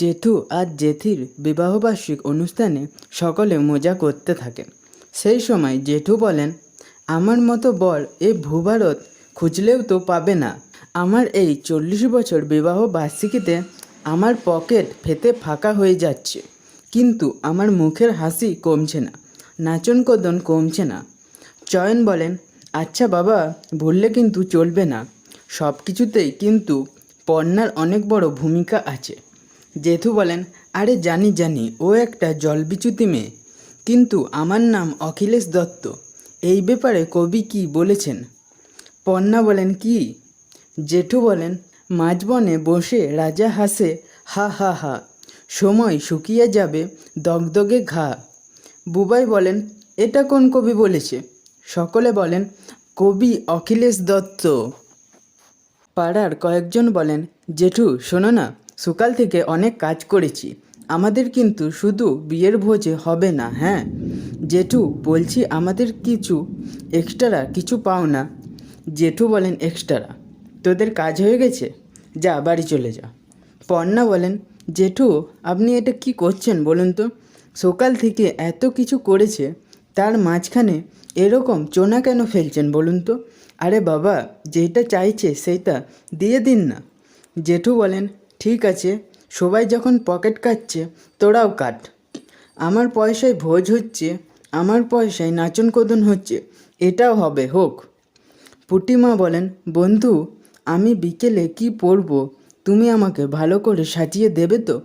জেঠু আর জেঠির বিবাহবার্ষিক অনুষ্ঠানে সকলে মজা করতে থাকেন সেই সময় জেঠু বলেন, আমার মতো বর এই ভূভারত খুঁজলেও তো পাবে না। আমার এই চল্লিশ বছর বিবাহ বার্ষিকীতে আমার পকেট ফেতে ফাঁকা হয়ে যাচ্ছে। কিন্তু আমার মুখের হাসি কমছে না, নাচন কদন কমছে না। চয়ন বলেন আচ্ছা বাবা বললে কিন্তু চলবে না। সব কিছুতেই কিন্তু পর্ণার অনেক বড় ভূমিকা আছে। জেঠু বলেন, আরে জানি জানি, ও একটা জলবিচ্যুতি মেয়ে। কিন্তু আমার নাম অখিলেশ দত্ত। এই ব্যাপারে কবি কি বলেছেন? পর্ণা বলেন, কি? জেঠু বলেন, মাঝবনে বসে রাজা হাসে, হা হা হা। সময় শুকিয়ে যাবে, দগদগে ঘা। বুবাই বলেন, এটা কোন কবি বলেছে? সকলে বলেন, কবি অখিলেশ দত্ত। পাড়ার কয়েকজন বলেন, জেঠু, শোনো না সকাল থেকে অনেক কাজ করেছি। আমাদের কিন্তু শুধু বিয়ের ভোজে হবে না হ্যাঁ? জেঠু বলছি আমাদের কিছু এক্সট্রা কিছু পাও না। জেঠু বলেন এক্সট্রা তোদের কাজ হয়ে গেছে? যা, বাড়ি চলে যা। পর্ণা বলেন, জেঠু, আপনি এটা কি করছেন বলুন তো? সকাল থেকে এত কিছু করেছে, তার মাঝখানে এরকম চোনা কেন ফেলছেন বলুন তো? আরে বাবা, যেটা চাইছে সেইটা দিয়ে দিন না। জেঠু বলেন ঠিক আছে, সবাই যখন পকেট কাটছে, তোরাও কাট। আমার পয়সায় ভোজ হচ্ছে, আমার পয়সায় নাচন কদন হচ্ছে, এটাও হবে, হোক। পুটিমা বলেন, বন্ধু, আমি বিকেলে কি পরব? তুমি আমাকে ভালো করে সাজিয়ে দেবে তো?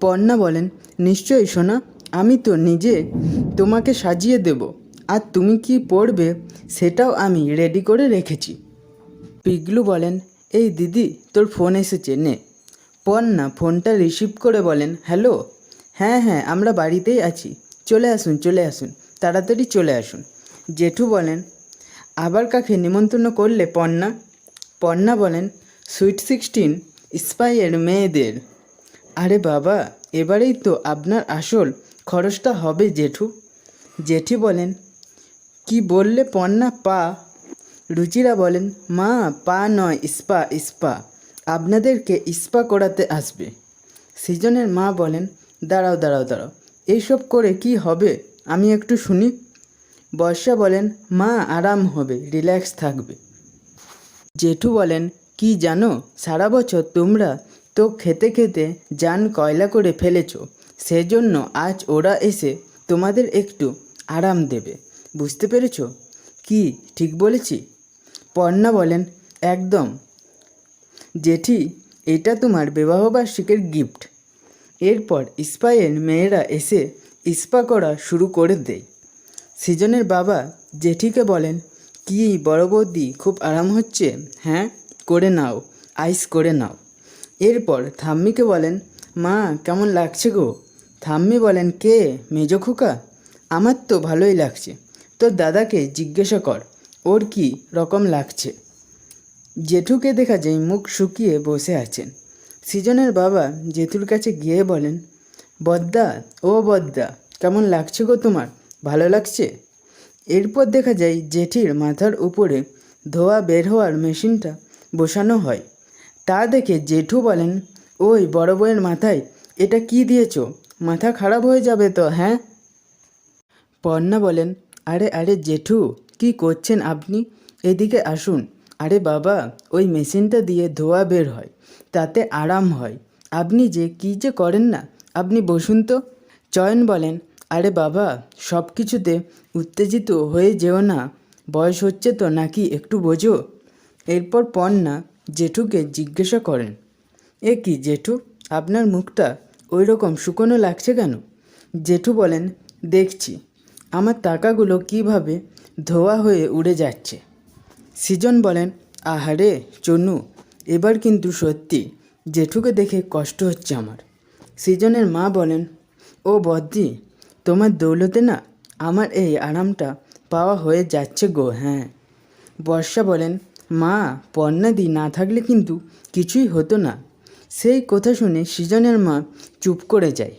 পর্ণা বলেন, নিশ্চয়ই সোনা, আমি তো নিজে তোমাকে সাজিয়ে দেব। আর তুমি কি পরবে, সেটাও আমি রেডি করে রেখেছি। পিগলু বলেন, এই দিদি, তোর ফোন এসেছে, নে। পর্ণা ফোনটা রিসিভ করে বলেন হ্যালো হ্যাঁ হ্যাঁ আমরা বাড়িতেই আছি। চলে আসুন চলে আসুন, তাড়াতাড়ি চলে আসুন। জেঠু বলেন, আবার কাকে নিমন্ত্রণ করলে পর্ণা পর্ণা বলেন সুইট সিক্সটিন স্পাইয়ের মেয়েদের। আরে বাবা, এবারেই তো আপনার আসল খরচটা হবে, জেঠু। জেঠি বলেন, কি বললে পর্ণা পা? রুচিরা বলেন, মা, পা নয় ইস্পা ইস্পা আপনাদেরকে ইস্পা করাতে আসবে। সৃজনের মা বলেন, দাঁড়াও দাঁড়াও দাঁড়াও এইসব করে কি হবে? আমি একটু শুনি। বর্ষা বলেন, মা, আরাম হবে, রিল্যাক্স থাকবে। জেঠু বলেন, কি জানো, সারা বছর তোমরা তো খেতে খেতে যান কয়লা করে ফেলেছো, সেজন্য আজ ওরা এসে তোমাদের একটু আরাম দেবে। বুঝতে পেরেছ? কি, ঠিক বলেছি? পর্ণা বলেন, একদম জেঠি, এটা তোমার বিবাহবার্ষিকের গিফট এরপর ইস্পায়ের মেয়েরা এসে ইস্পা করা শুরু করে দেয়। সৃজনের বাবা জেঠিকে বলেন, কি বড় বৌদি, খুব আরাম হচ্ছে? হ্যাঁ করে নাও আইস করে নাও। এরপর থাম্মিকে বলেন, মা, কেমন লাগছে গো? থাম্মি বলেন, কে? মেজ খোকা? আমার তো ভালোই লাগছে। তোর দাদাকে জিজ্ঞাসা কর, ওর কি রকম লাগছে? জেঠুকে দেখা যায় মুখ শুকিয়ে বসে আছেন। সৃজনের বাবা জেঠুর কাছে গিয়ে বলেন, বদ্দা, ও বদ্দা, কেমন লাগছে গো তোমার? ভালো লাগছে? এরপর দেখা যায় জেঠির মাথার উপরে ধোয়া বের হওয়ার মেশিনটা বসানো হয়। তা দেখে জেঠু বলেন, ওই বড় বউয়ের মাথায় এটা কি দিয়েছ? মাথা খারাপ হয়ে যাবে তো হ্যাঁ? পর্ণা বলেন, আরে আরে জেঠু, কি করছেন আপনি? এদিকে আসুন। আরে বাবা, ওই মেশিনটা দিয়ে ধোয়া বের হয়, তাতে আরাম হয়। আপনি যে কী যে করেন না, আপনি বসুন তো। চয়ন বলেন, আরে বাবা সব কিছুতে উত্তেজিত হয়ে যেও না, বয়স হচ্ছে তো নাকি একটু বোঝো। এরপর পর্ণা জেঠুকে জিজ্ঞাসা করেন, এ কি জেঠু, আপনার মুখটা ওই রকম শুকনো লাগছে কেন? জেঠু বলেন, দেখছি, আমার টাকাগুলো কীভাবে ধোয়া হয়ে উড়ে যাচ্ছে। সৃজন বলেন, আহারে চনু এবার কিন্তু সত্যি জেঠুকে দেখে কষ্ট হচ্ছে আমার। সৃজনের মা বলেন, ও বদ্দি তোমার দৌলতে না আমার এই আরামটা পাওয়া হয়ে যাচ্ছে গো হ্যাঁ। বর্ষা বলেন, মা, পর্ণাদি না থাকলে কিন্তু কিছুই হতো না। সেই কথা শুনে সৃজনের মা চুপ করে যায়।